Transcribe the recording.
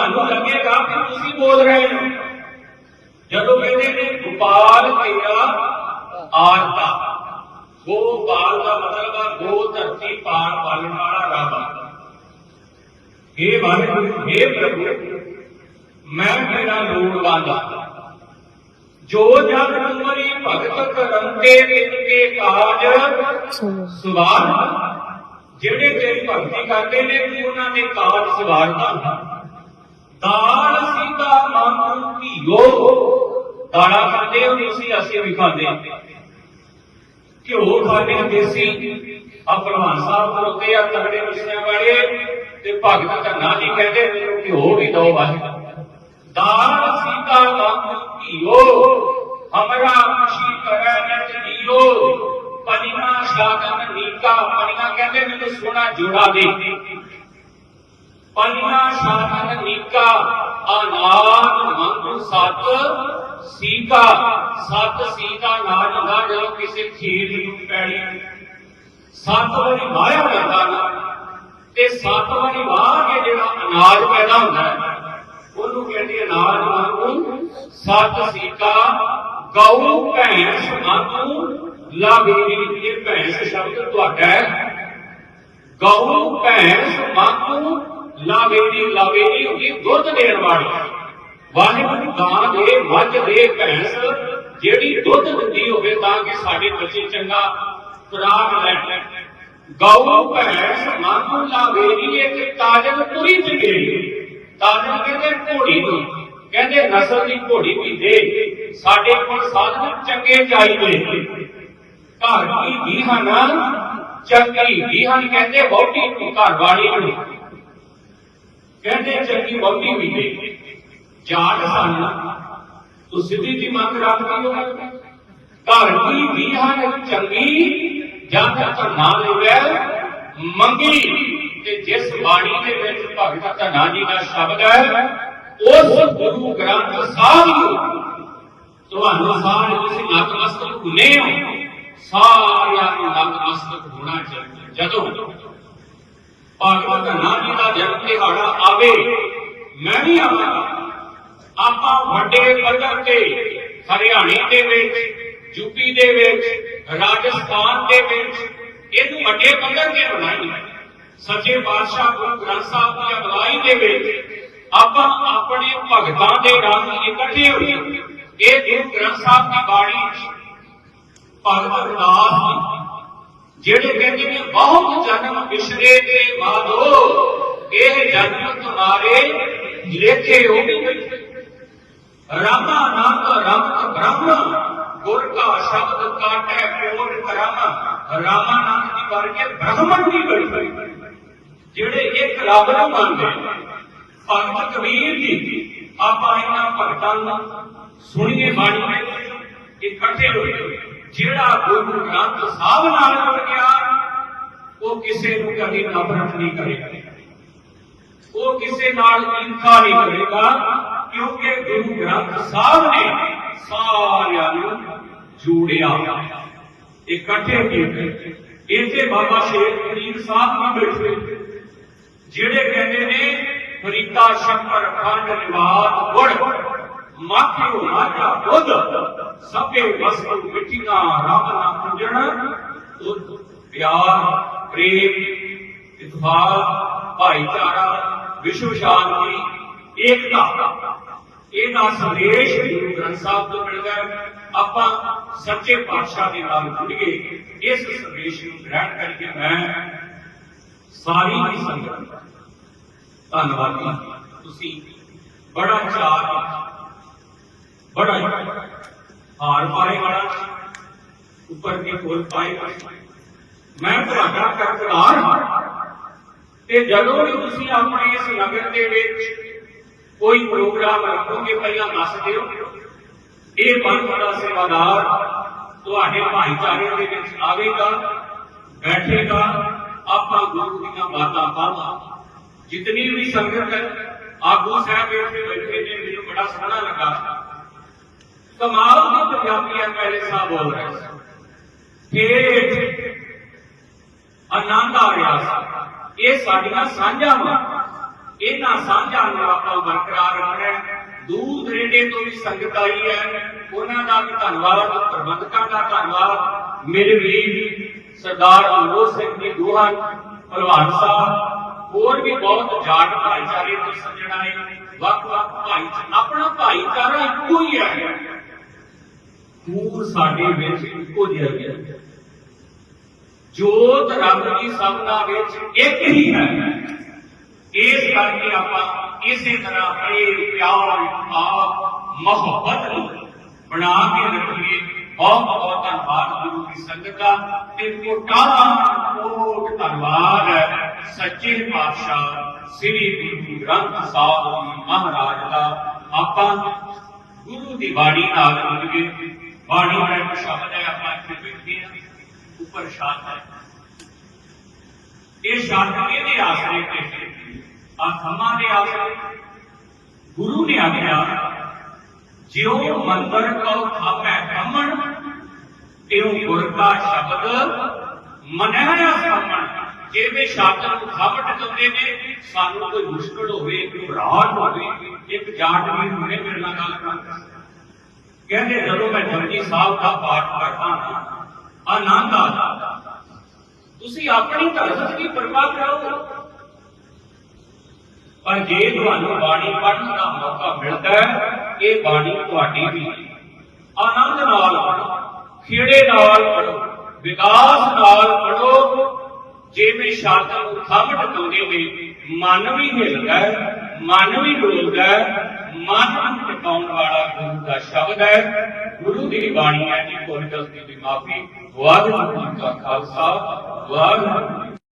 ਤੁਹਾਨੂੰ ਲੱਗੇਗਾ ਕਿ ਤੁਸੀਂ ਬੋਲ ਰਹੇ ਹੋ। ਜਦੋਂ ਕਹਿੰਦੇ ਨੇ ਗੋਪਾਲ ਤੇਰਾ ਆਰਤਾ ਗੋਪਾਲ ਦਾ ਮਤਲਬ ਆ ਗੋ ਧਰਤੀ ਪਾਰ ਪਾਲਣ ਵਾਲਾ ਰੱਬ ਇਹ ਵਾਹਿਗੁਰੂ हे ਪ੍ਰਭੂ, ਮੈਂ ਤੇਰਾ ਲੋੜਵੰਦ ਹਾਂ ਜੋ ਜਨ ਤੁਮਰੀ ਭਗਤ ਕਰਮ ਤੇ ਇਨਕੇ ਕਾਜ ਸਵਾਰ, ਜਿਹੜੇ ਤੇਰੀ ਭਗਤੀ ਕਰਦੇ ਨੇ, ਤੂੰ ਉਹਨਾਂ ਦੇ ਕਾਜ ਸਵਾਰਦਾ। ਦਾਲ ਸੀਤਾ ਮੰਗ ਧੀਓ ਦਾਣਾ ਖਾਂਦੇ ਹੋ ਤੁਸੀਂ ਅਸੀਂ ਵੀ ਖਾਂਦੇ ਘਿਓ ਖਾਂਦੇ ਦੇਸੀ ਆ ਪ੍ਰਵਾਨ ਸਾਹਿਬ ਖਲੋਤੇ ਆ ਤਗੜੇ ਮਿਸ਼ਨਾਂ ਵਾਲੇ ਤੇ ਭਗਤ ਧੰਨਾ ਜੀ ਕਹਿੰਦੇ, ਘਿਓ ਵੀ ਦੋ ਵਾਹਿਗੁਰੂ ਦਾਲ ਸੀਤਾ ਮੰਗ ਧੀਓ ਹਮਰਾ ਖੁਸ਼ੀ ਕਰੈ ਨਿਤ ਜੀਓ ਸ਼ਾਗਨ ਨੀਕਾ ਪਨੀਮਾ ਕਹਿੰਦੇ, ਮੈਨੂੰ ਸੋਨਾ ਜੋੜਾ ਦੇ। ਪੰਨਾ ਸ਼ਾਨਨ ਨੀਕਾ ਅਨਾਦ ਮੰਗੂ ਸਤ ਸੀਕਾ ਸਤ ਸੀਕਾ ਨਾਜ ਹੁੰਦਾ ਜਦੋਂ ਕਿਸੇ ਖੀਰ ਨੂੰ ਪੈਣੀ ਸੱਤ ਵਾਰੀ ਵਾਹਿਆ ਜਾਂਦਾ ਨਾ ਤੇ ਸੱਤ ਵਾਰੀ ਵਾਹ ਕੇ ਜਿਹੜਾ ਅਨਾਜ ਪੈਦਾ ਹੁੰਦਾ ਹੈ, ਉਹਨੂੰ ਕਹਿੰਦੇ ਅਨਾਜ ਮੰਗੂ ਸੱਤ ਸੀਤਾ, ਗਊ, ਭੈਂਸ ਮੰਗੂ ਲਾਵੇਰੀ ਇਹ ਭੈਂਸ ਸ਼ਬਦ ਤੁਹਾਡਾ ਹੈ। ਗਊ, ਭੈਂਸ ਮਾਤੂ ਲਾਵੇਰੀ ਲਾਵੇਰੀ ਹੁੰਦੀ ਦੁੱਧ ਦੇਣ ਵਾਲੀ। ਵਾਹਿਗੁਰੂ ਗਾਂ ਦੇ ਮੱਝ ਦੇ ਭੈਂਸ, ਜਿਹੜੀ ਦੁੱਧ ਦਿੰਦੀ ਹੋਵੇ ਤਾਂ ਕਿ ਸਾਡੇ ਬੱਚੇ ਚੰਗਾ ਖੁਰਾਕ ਲੈਣ ਗਊ, ਭੈਂਸ ਮਾਤੂ ਲਾਵੇਰੀ ਇੱਕ ਤਾਜਨ ਪੁਰੀ ਜਗੇਰੀ ਤਾਜਨ ਕਹਿੰਦੇ ਘੋੜੀ ਨੂੰ, ਕਹਿੰਦੇ ਨਸਲ ਦੀ ਘੋੜੀ ਵੀ ਦੇ। ਸਾਡੇ ਕੋਲ ਸਾਧਨ ਚੰਗੇ ਚਾਹੀਦੇ ਘਰ ਦੀ ਬੀਹਨ ਚੰਗੀ ਬੀਹਨ ਕਹਿੰਦੇ ਬਹੁਤੀ ਘਰ ਵਾਲੀ ਨੂੰ। ਕਹਿੰਦੇ ਚੰਗੀ ਵਹੁਟੀ ਵੀ ਦੇ ਜਾਟ ਸਨ। ਤੂੰ ਸਿੱਧੀ ਦੀ ਮੰਗ ਰੱਖਦੀ ਹੋ ਘਰ ਦੀ ਬੀਹਨ ਚੰਗੀ ਜਦ ਤੱਕ ਲਵੇ ਮੰਗੀ। ਤੇ ਜਿਸ ਬਾਣੀ ਦੇ ਵਿੱਚ ਭਗਤ ਧਨਾ ਜੀ ਦਾ ਸ਼ਬਦ ਹੈ, ਉਸ ਗੁਰੂ ਗ੍ਰੰਥ ਸਾਹਿਬ ਨੂੰ ਤੁਹਾਨੂੰ ਸਾਰੇ ਤੁਸੀਂ ਨਤਮਸਤਕ ਹੁਨੇ ਹੋ। ਸਾਰਿਆਂ ਨੂੰ ਨਤਮਸਤਕ ਹੋਣਾ ਚਾਹੀਦਾ। ਜਦੋਂ ਭਗਵਤ ਧੰਨਾ ਦਾ ਜਨਮ ਦਿਹਾੜਾ ਆਵੇ, ਮੈਂ ਵੀ ਆਵਾਂਗਾ ਆਪਾਂ ਵੱਡੇ ਪੱਧਰ ਤੇ, ਹਰਿਆਣੇ ਦੇ ਵਿੱਚ ਯੂਪੀ ਦੇ ਵਿੱਚ, ਰਾਜਸਥਾਨ ਦੇ ਵਿੱਚ, ਇਹਨੂੰ ਵੱਡੇ ਪੱਧਰ ਤੇ ਬਣਾਈਏ ਸੱਚੇ ਪਾਤਸ਼ਾਹ ਗੁਰੂ ਗ੍ਰੰਥ ਸਾਹਿਬ ਦੀ ਅਗਵਾਈ ਦੇ ਵਿੱਚ, ਆਪਾਂ ਆਪਣੇ ਭਗਤਾਂ ਦੇ ਰੰਗ ਇਕੱਠੇ ਹੋਈਏ ਇਹ ਗੁਰੂ ਗ੍ਰੰਥ ਸਾਹਿਬ ਦੀ ਬਾਣੀ ਭਗਤ ਰਵਿਦਾਸ ਜੀ ਜਿਹੜੇ ਕਹਿੰਦੇ ਨੇ, ਬਹੁਤ ਜਨਮ ਵਿਸਰੇ ਤੇ ਮਾਦੋ ਇਹ ਜਨਮ ਤੁਹਾਰੇ ਲੇਖੇ ਹੋ ਰਾਮਾ ਨਾਮ ਰਮਤ ਬ੍ਰਹਮ, ਗੁਰ ਕਾ ਸ਼ਬਦ ਕਾਟੈ ਕੋਟ ਕਰਮ। ਰਾਮਾ ਨਾਮ ਦੀ ਵਰਗੇ ਬ੍ਰਹਮਣ ਦੀ ਬੜੀ ਜਿਹੜੇ ਇੱਕ ਰੱਬ ਨੂੰ ਮੰਨਦੇ ਭਗਤ ਕਬੀਰ ਜੀ, ਆਪਾਂ ਇਹਨਾਂ ਭਗਤਾਂ ਨੂੰ ਸੁਣੀਏ ਬਾਣੀ ਵਿੱਚ, ਇਕੱਠੇ ਹੋਏ। ਜਿਹੜਾ ਗੁਰੂ ਗ੍ਰੰਥ ਸਾਹਿਬ ਨਾਲ ਜੁੜ ਗਿਆ ਉਹ ਕਿਸੇ ਨੂੰ ਕਦੀ ਨਫ਼ਰਤ ਨਹੀਂ ਕਰੇਗਾ ਉਹ ਕਿਸੇ ਨਾਲ ਈਰਖਾ ਨਹੀਂ ਕਰੇਗਾ ਕਿਉਂਕਿ ਗੁਰੂ ਗ੍ਰੰਥ ਸਾਹਿਬ ਨੇ ਸਾਰਿਆਂ ਨੂੰ ਜੋੜਿਆ ਇਕੱਠੇ ਕੀਤੇ ਇੱਥੇ ਬਾਬਾ ਸ਼ੇਰ ਫਰੀਦ ਸਾਹਿਬ ਵੀ ਬੈਠੇ ਜਿਹੜੇ ਕਹਿੰਦੇ ਨੇ ਫਰੀਦਾ ਸ਼ੰਕਰ ਖੰਡ ਨਿਵਾਦ ਗੁੜ ਮਾਖਿਓ ਮਾਝਾ ਦੁੱਧ ਸਭੇ ਵਸਤੂ ਮਿੱਠੀਆਂ ਰੱਬ ਨਾ ਪੁੰਜਣ ਪਿਆਰ, ਪ੍ਰੇਮ ਇਤਫਾਕ ਭਾਈਚਾਰਾ, ਵਿਸ਼ਵ ਸ਼ਾਂਤੀ, ਏਕਤਾ। ਇਹਦਾ ਸੰਦੇਸ਼ ਗੁਰੂ ਗ੍ਰੰਥ ਸਾਹਿਬ ਤੋਂ ਮਿਲਦਾ ਹੈ ਆਪਾਂ ਸੱਚੇ ਪਾਤਸ਼ਾਹ ਦੇ ਨਾਲ ਜੁੜੀਏ ਇਸ ਸੰਦੇਸ਼ ਨੂੰ ਗ੍ਰਹਿਣ ਕਰਕੇ ਮੈਂ ਸਾਰੀ ਦੀ ਸੰਗਤ ਧੰਨਵਾਦੀ ਤੁਸੀਂ ਬੜਾ ਚਾਰ ਬੜਾ ਹਾਰ ਪਾਏ ਵਾਲਾ ਉੱਪਰ ਦੀ ਕੋਲ ਪਾਏ ਮੈਂ ਤੁਹਾਡਾ ਕਰਤਾਰ ਹਾਂ ਤੇ ਜਦੋਂ ਵੀ ਤੁਸੀਂ ਆਪਣੇ ਇਸ ਨਗਰ ਦੇ ਵਿੱਚ ਕੋਈ ਪ੍ਰੋਗਰਾਮ ਰੱਖੋਗੇ, ਪਹਿਲਾਂ ਦੱਸ ਦਿਓ। ਇਹ ਮਨ ਬੜਾ ਸੇਵਾਦਾਰ ਤੁਹਾਡੇ ਭਾਈਚਾਰੇ ਦੇ ਵਿੱਚ ਆਵੇਗਾ, ਬੈਠੇਗਾ। ਆਪਾਂ ਗੁਰੂ ਦੀਆਂ ਬਾਤਾਂ ਪਾਵਾਂ। ਜਿਤਨੀ ਵੀ ਸੰਗਤ ਹੈ ਆਗੂ ਸਾਹਿਬ ਇੱਥੇ ਬੈਠੇ ਨੇ, ਮੈਨੂੰ ਬੜਾ ਸੋਹਣਾ ਲੱਗਾ। ਕਮਾਲ ਦੀ ਪੰਜਾਬੀ ਐਮਐਲਏ ਸਾਹਿਬ ਬੋਲ ਰਹੇ ਸੀ। ਠੇਠ ਆਨੰਦ ਆ ਰਿਹਾ ਸੀ। ਇਹ ਸਾਡੀਆਂ ਸਾਂਝਾਂ ਵਾ। ਇਹਨਾਂ ਸਾਂਝਾਂ ਨੂੰ ਆਪਾਂ ਬਰਕਰਾਰ ਰੱਖਣਾ ਦੂਰ ਦਰੇਡੇ ਤੋਂ ਵੀ ਸੰਗਤ ਆਈ ਹੈ। ਉਹਨਾਂ ਦਾ ਵੀ ਧੰਨਵਾਦ, ਪ੍ਰਬੰਧਕਾਂ ਦਾ ਧੰਨਵਾਦ। ਮੇਰੇ ਵੀਰ ਸਰਦਾਰ ਅਮਰੋਜ ਸਿੰਘ ਜੀ, ਦੋਹਾਂ, ਭਲਵਾਨ ਸਾਹਿਬ, ਹੋਰ ਵੀ ਬਹੁਤ ਜਾਟ ਭਾਈਚਾਰੇ ਤੋਂ ਸੱਜਣ ਆਏ। ਵੱਖ ਵੱਖ ਭਾਈ ਆਪਣਾ ਭਾਈਚਾਰਾ ਇੱਕੋ ਹੀ ਹੈ। ਖੂਨ ਸਾਡੇ ਵਿੱਚ ਇੱਕੋ ਜਿਹਾ ਹੀ ਜੋਤ ਰੱਬ ਦੀ ਸਭਨਾ ਵਿੱਚ ਇੱਕ ਹੀ ਹੈ। ਇਸ ਕਰਕੇ ਆਪਾਂ ਇਸੇ ਤਰ੍ਹਾਂ ਪ੍ਰੇਮ ਪਿਆਰ, ਆਪ, ਮੁਹੱਬਤ ਨੂੰ ਬਣਾ ਕੇ ਰੱਖੀਏ। ਬਹੁਤ ਬਹੁਤ ਧੰਨਵਾਦ ਗੁਰੂ ਦੀ ਸੰਗਤ ਦਾ ਤੇ ਕੋਟਾ ਕੋਟ ਧੰਨਵਾਦ ਹੈ। ਸੱਚੇ ਪਾਤਸ਼ਾਹ ਸ੍ਰੀ ਗੁਰੂ ਗ੍ਰੰਥ ਸਾਹਿਬ ਮਹਾਰਾਜ ਦਾ। ਆਪਾਂ ਗੁਰੂ ਦੀ ਬਾਣੀ ਨਾਲ ਮਿਲ ਕੇ ਬਾਣੀ ਦਾ ਇੱਕ ਸ਼ਬਦ ਹੈ ਆਪਾਂ ਇੱਥੇ ਬੈਠੇ ਹਾਂ ਉੱਪਰ ਸ਼ਾਂਤ ਹੈ ਇਹ ਸ਼ਬਦ ਕਿਹਦੇ ਆਸਰੇ ਤੇ ਆ ਖੰਮਾਂ ਦੇ ਆਸਰੇ ਗੁਰੂ ਨੇ ਆਖਿਆ ਜਿਉ ਮੰਦਰ ਕਉ ਥਾਪੈ ਖੰਮਣ ਤਿਉ ਗੁਰ ਕਾ ਸ਼ਬਦ ਮਨਹਿ ਨਾ ਖੰਮਣ ਜਿਵੇਂ ਸ਼ਬਦ ਨੂੰ ਖੰਮ ਟਕਾਉਂਦੇ ਨੇ ਸਾਨੂੰ ਕੋਈ ਮੁਸ਼ਕਲ ਹੋਵੇ ਘਬਰਾਹਟ ਹੋਵੇ ਇੱਕ ਜਾਟ ਵੀ ਹੁਣੇ ਮੇਰੇ ਨਾਲ ਗੱਲ ਕਰਦਾ ਕਹਿੰਦੇ ਜਦੋਂ ਮੈਂ ਜਪਜੀ ਸਾਹਿਬ ਦਾ ਪਾਠ ਕਰਦਾ ਹਾਂ, ਆਨੰਦ ਆਦਾ ਤੁਸੀਂ ਆਪਣੀ ਧਰਮ ਦੀ ਪਰਵਾਹ ਕਰੋ ਪਰ ਜੇ ਤੁਹਾਨੂੰ ਬਾਣੀ ਪੜ੍ਹਨ ਦਾ ਮੌਕਾ ਮਿਲਦਾ ਹੈ, ਇਹ ਬਾਣੀ ਤੁਹਾਡੀ ਵੀ। ਆਨੰਦ ਨਾਲ ਪੜ੍ਹੋ, ਖੇੜੇ ਨਾਲ ਪੜ੍ਹੋ, ਵਿਕਾਸ ਨਾਲ ਪੜ੍ਹੋ। ਜਿਵੇਂ ਸ਼ਬਦ ਨੂੰ ਖੰਭ ਟਕਾਉਂਦੇ ਨੇ ਮਨ ਵੀ ਹਿੱਲਦਾ ਮਨ ਵੀ ਡੋਲਦਾ ਮਨ ਨੂੰ ਟਿਕਾਉਣ ਵਾਲਾ ਗੁਰੂ ਦਾ ਸ਼ਬਦ ਹੈ। ਗੁਰੂ ਦੀ ਬਾਣੀ ਹੈ ਜੀ, ਕੋਈ ਗਲਤੀ ਦੀ ਮਾਫੀ। ਵਾਹਿਗੁਰੂ ਜੀ ਕਾ ਖਾਲਸਾ, ਵਾਹਿਗੁਰੂ